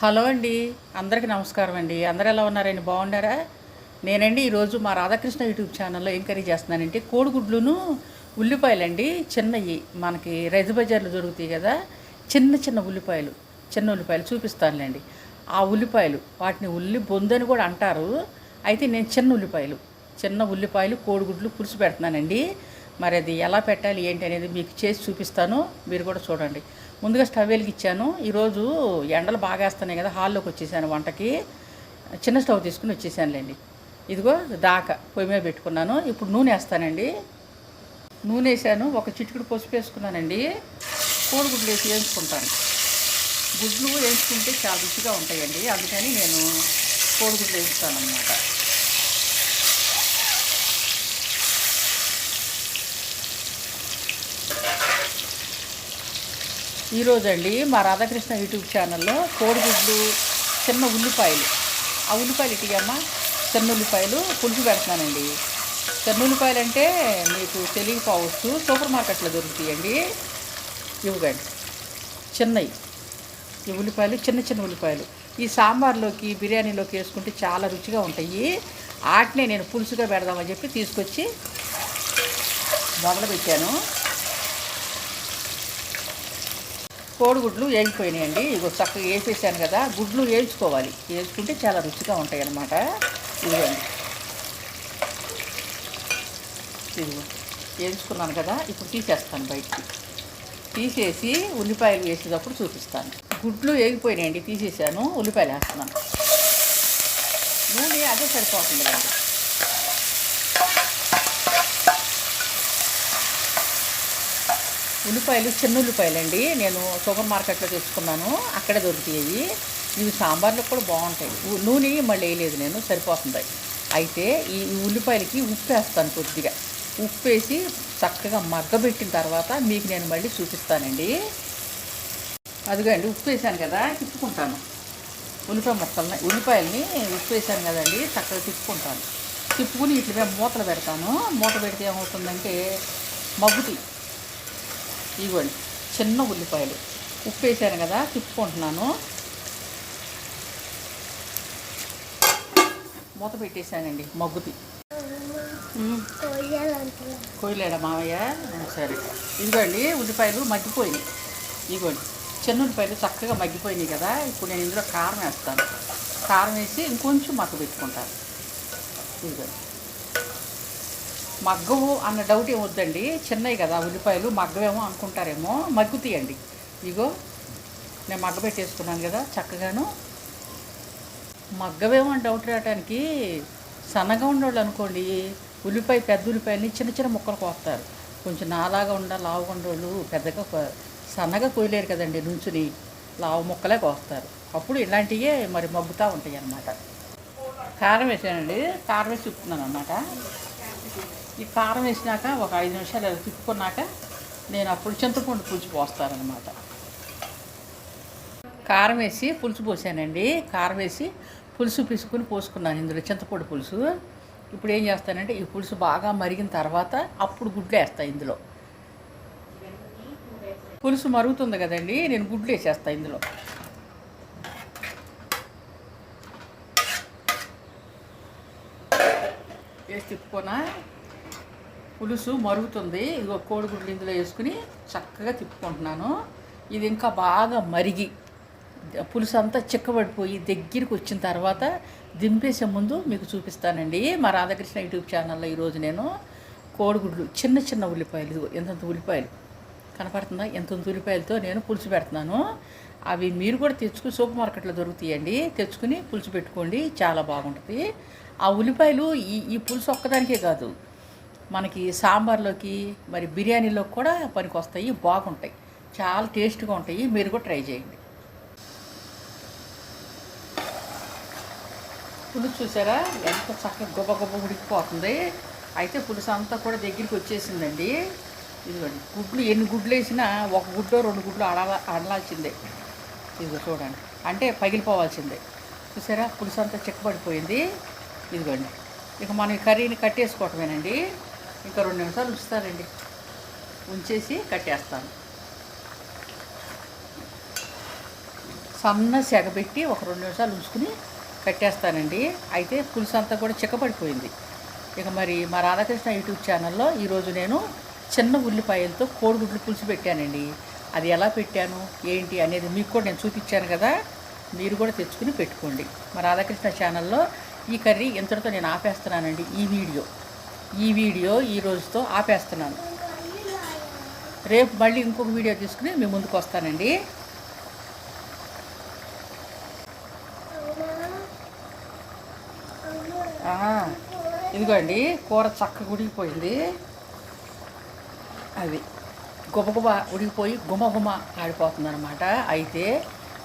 Hello అండి. అందరికీ నమస్కారం అండి. అందరూ ఎలా ఉన్నారండి? బాగున్నారా? నేనండి ఈరోజు మా రాధాకృష్ణ యూట్యూబ్ ఛానల్లో ఏం కర్రీ చేస్తున్నానంటే కోడిగుడ్లును ఉల్లిపాయలండి చిన్నవి మనకి రైతు బజార్లో దొరుకుతాయి కదా చిన్న చిన్న ఉల్లిపాయలు చిన్న ఉల్లిపాయలు చూపిస్తానులేండి. ఆ ఉల్లిపాయలు వాటిని ఉల్లి బొందని కూడా అంటారు. అయితే నేను చిన్న ఉల్లిపాయలు చిన్న ఉల్లిపాయలు కోడిగుడ్లు పులుసు పెడుతున్నానండి. మరి అది ఎలా పెట్టాలి ఏంటి అనేది మీకు చేసి చూపిస్తాను. మీరు కూడా చూడండి. ముందుగా స్టవ్ వెలిగించాను. ఈరోజు ఎండలు బాగా వేస్తున్నాయి కదా హాల్లోకి వచ్చేసాను వంటకి. చిన్న స్టవ్ తీసుకుని వచ్చేసానులేండి. ఇదిగో దాకా పొయ్యి మీద పెట్టుకున్నాను. ఇప్పుడు నూనె వేస్తానండి. నూనె వేసాను. ఒక చిటికెడు పసుపు వేసుకున్నానండి. కోడిగుడ్లు వేసి వేయించుకుంటాను. గుడ్లు వేయించుకుంటే చాలా రుచిగా ఉంటాయండి. అందుకని నేను కోడిగుడ్లు వేయిస్తాను అన్నమాట ఈరోజు అండి మా రాధాకృష్ణ యూట్యూబ్ ఛానల్లో కోడిగుడ్లు చిన్న ఉల్లిపాయలు. ఆ ఉల్లిపాయలు ఇటీయమ్మ చిన్న ఉల్లిపాయలు పులుసు పెడుతున్నానండి చిన్న ఉల్లిపాయలు అంటే మీకు తెలియకపోవచ్చు. సూపర్ మార్కెట్లో దొరుకుతాయండి. ఇవ్వగండి చిన్నవి ఈ ఉల్లిపాయలు చిన్న చిన్న ఉల్లిపాయలు. ఈ సాంబార్లోకి బిర్యానీలోకి వేసుకుంటే చాలా రుచిగా ఉంటాయి. వాటినే నేను పులుసుగా పెడదామని చెప్పి తీసుకొచ్చి మొదలుపెట్టాను కోడిగుడ్లు వేగిపోయినాయండి ఇగో చక్కగా వేసేసాను కదా. గుడ్లు వేయించుకోవాలి. వేసుకుంటే చాలా రుచిగా ఉంటాయి అన్నమాట. ఇదిగోండి. ఇదిగో వేయించుకున్నాను కదా. ఇప్పుడు తీసేస్తాను బయటికి. తీసేసి ఉల్లిపాయలు వేసేటప్పుడు చూపిస్తాను. గుడ్లు వేగిపోయినాయండి తీసేసాను. ఉల్లిపాయలు వేస్తున్నాను. నూనె అదే సరిపోతుంది అండి ఉల్లిపాయలు చిన్న ఉల్లిపాయలు అండి నేను సూపర్ మార్కెట్లో తెచ్చుకున్నాను. అక్కడే దొరుకుతాయి. ఇవి సాంబార్లో కూడా బాగుంటాయి. నూనె మళ్ళీ వేయలేదు నేను సరిపోతుంది. అయితే ఈ ఉల్లిపాయలకి ఉప్పు వేస్తాను కొద్దిగా. ఉప్పు వేసి చక్కగా మగ్గబెట్టిన తర్వాత మీకు నేను మళ్ళీ చూపిస్తానండి. అదిగో అండి ఉప్పు వేసాను కదా తిప్పుకుంటాను. ఉల్లిపాయ ముక్కల్ని ఉల్లిపాయల్ని ఉప్పు వేసాను కదండి చక్కగా తిప్పుకుంటాను. తిప్పుకుని ఇట్లా మూతలు పెడతాను. మూత పెడితే ఏమవుతుందంటే మగ్గుతాయి. ఇవ్వండి. చిన్న ఉల్లిపాయలు. ఉప్పు వేసాను కదా తిప్పుకుంటున్నాను. మూత పెట్టేశానండి మగ్గుతి. కోయలేడా మావయ్య? సరే. ఇదిగోండి ఉల్లిపాయలు మగ్గిపోయినాయి. ఇదిగోండి. చిన్న ఉల్లిపాయలు చక్కగా మగ్గిపోయినాయి కదా ఇప్పుడు నేను ఇందులో కారం వేస్తాను. కారం వేసి ఇంకొంచెం మగ్గ పెట్టుకుంటాను ఇదిగోండి. మగ్గవు అన్న డౌట్ ఏమొద్దండి చిన్నవి కదా ఉల్లిపాయలు మగ్గవేమో అనుకుంటారేమో. మగ్గుతాయండి ఇగో నేను మగ్గ పెట్టేసుకున్నాను కదా చక్కగాను. మగ్గవేమో అని డౌట్ రావడానికి సన్నగా ఉండేవాళ్ళు అనుకోండి ఉల్లిపాయ పెద్ద ఉల్లిపాయలని చిన్న చిన్న ముక్కలు కోస్తారు. కొంచెం నాలాగా ఉండ లావుగా ఉండేవాళ్ళు పెద్దగా సన్నగా కోయలేరు కదండి నుంచుని లావు ముక్కలే కోస్తారు. అప్పుడు ఇలాంటివే మరి మగ్గుతూ ఉంటాయి అన్నమాట కారం వేసానండి. కారం వేసి తిప్పుతున్నాను అన్నమాట ఈ కారం వేసినాక ఒక ఐదు నిమిషాలు అలా తిప్పుకున్నాక నేను అప్పుడు చింతపండు పులుసు పోస్తానన్నమాట. కారం వేసి పులుసు పోసానండి. కారం వేసి పులుసు పిసుకుని పోసుకున్నాను ఇందులో చింతపండు పులుసు. ఇప్పుడు ఏం చేస్తానంటే ఈ పులుసు బాగా మరిగిన తర్వాత అప్పుడు గుడ్లు వేస్తాను ఇందులో. పులుసు మరుగుతుంది కదండి నేను గుడ్లు వేసేస్తాను ఇందులో. వేసి తిప్పుకున్నా పులుసు మరుగుతుంది. ఇదిగో కోడిగుడ్లు ఇందులో వేసుకుని చక్కగా తిప్పుకుంటున్నాను. ఇది ఇంకా బాగా మరిగి పులుసు అంతా చిక్కబడిపోయి దగ్గరికి వచ్చిన తర్వాత దింపేసే ముందు మీకు చూపిస్తానండి మా రాధాకృష్ణ యూట్యూబ్ ఛానల్లో ఈరోజు నేను కోడిగుడ్లు చిన్న చిన్న ఉల్లిపాయలు ఇదిగో ఎంతంత ఉల్లిపాయలు కనపడుతుందా? ఎంతంత ఉల్లిపాయలతో నేను పులుసు పెడుతున్నాను. అవి మీరు కూడా తెచ్చుకుని సూపర్ మార్కెట్లో దొరుకుతాయండి. తెచ్చుకుని పులుసు పెట్టుకోండి చాలా బాగుంటుంది. ఆ ఉల్లిపాయలు ఈ ఈ పులుసు ఒక్కదానికే కాదు మనకి సాంబార్లోకి మరి బిర్యానీలోకి కూడా పనికి వస్తాయి బాగుంటాయి. చాలా టేస్ట్గా ఉంటాయి. మీరు కూడా ట్రై చేయండి. పులుసు చూసారా? ఎంత చక్కగా గొప్ప గొప్ప ఉడికిపోతుంది. అయితే పులుసు అంతా కూడా దగ్గరికి వచ్చేసిందండి. ఇదిగోండి గుడ్లు ఎన్ని గుడ్లు వేసినా ఒక గుడ్డో రెండు గుడ్లు అడలా అడలాల్సిందే. ఇదిగో చూడండి అంటే పగిలిపోవాల్సిందే. చూసారా? పులుసు అంతా చిక్కబడిపోయింది. ఇదిగోండి ఇక మనం కర్రీని కట్టేసుకోవటమేనండి. ఇంకా రెండు నిమిషాలు ఉంచుతారండి ఉంచేసి కట్టేస్తాను. సన్న సెగబెట్టి ఒక రెండు నిమిషాలు ఉంచుకుని కట్టేస్తానండి. అయితే పులుసు అంతా కూడా చిక్కపడిపోయింది. ఇక మరి మా రాధాకృష్ణ యూట్యూబ్ ఛానల్లో ఈరోజు నేను చిన్న ఉల్లిపాయలతో కోడిగుడ్లు పులుసు పెట్టానండి. అది ఎలా పెట్టాను ఏంటి అనేది మీకు కూడా నేను చూపించాను కదా. మీరు కూడా తెచ్చుకుని పెట్టుకోండి. మా రాధాకృష్ణ ఛానల్లో ఈ కర్రీ ఇంతటితో నేను ఆపేస్తున్నానండి ఈ వీడియో. ఈ వీడియో ఈ రోజుతో ఆపేస్తున్నాను. రేపు మళ్ళీ ఇంకొక వీడియో తీసుకుని మీ ముందుకు వస్తానండి. ఇదిగోండి కూర చక్కగా ఉడికిపోయింది. అది గుబగుబ ఉడికిపోయి గుమ గుమ ఆడిపోతుంది అనమాట అయితే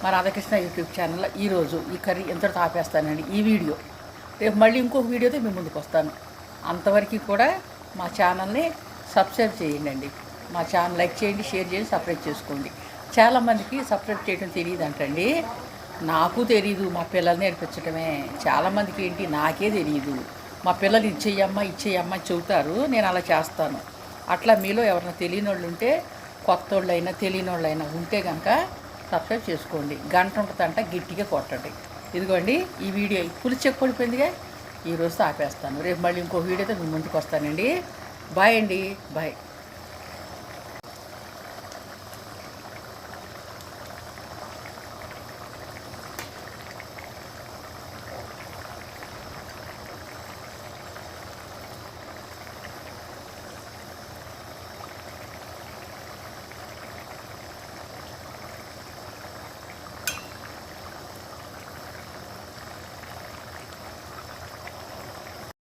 మా రాధాకృష్ణ యూట్యూబ్ ఛానల్లో ఈరోజు ఈ కర్రీ ఎంతటితో ఆపేస్తానండి ఈ వీడియో. రేపు మళ్ళీ ఇంకొక వీడియోతో మీ ముందుకు వస్తాను. అంతవరకు కూడా మా ఛానల్ని సబ్స్క్రైబ్ చేయండి మా ఛానల్ లైక్ చేయండి షేర్ చేయండి సబ్స్క్రైబ్ చేసుకోండి. చాలామందికి సబ్స్క్రైబ్ చేయడం తెలియదు అంటండి. నాకు తెలియదు మా పిల్లల్ని నేర్పించడమే చాలామందికి ఏంటి? నాకే తెలియదు మా పిల్లలు ఇచ్చేయమ్మా ఇచ్చేయమ్మా చెబుతారు. నేను అలా చేస్తాను. అట్లా మీలో ఎవరైనా తెలియని వాళ్ళు ఉంటే కొత్త వాళ్ళైనా తెలియని వాళ్ళైనా ఉంటే కనుక సబ్స్క్రైబ్ చేసుకోండి. గంట ఉంటుందంట గట్టిగా కొట్టండి. ఇదిగోండి ఈ వీడియో పులుసు పడిపోయిందిగా. ఈరోజు ఆపేస్తాను రేపు మళ్ళీ ఇంకో వీడియోతో మీ ముందుకు వస్తానండి. బాయ్ అండి. బాయ్.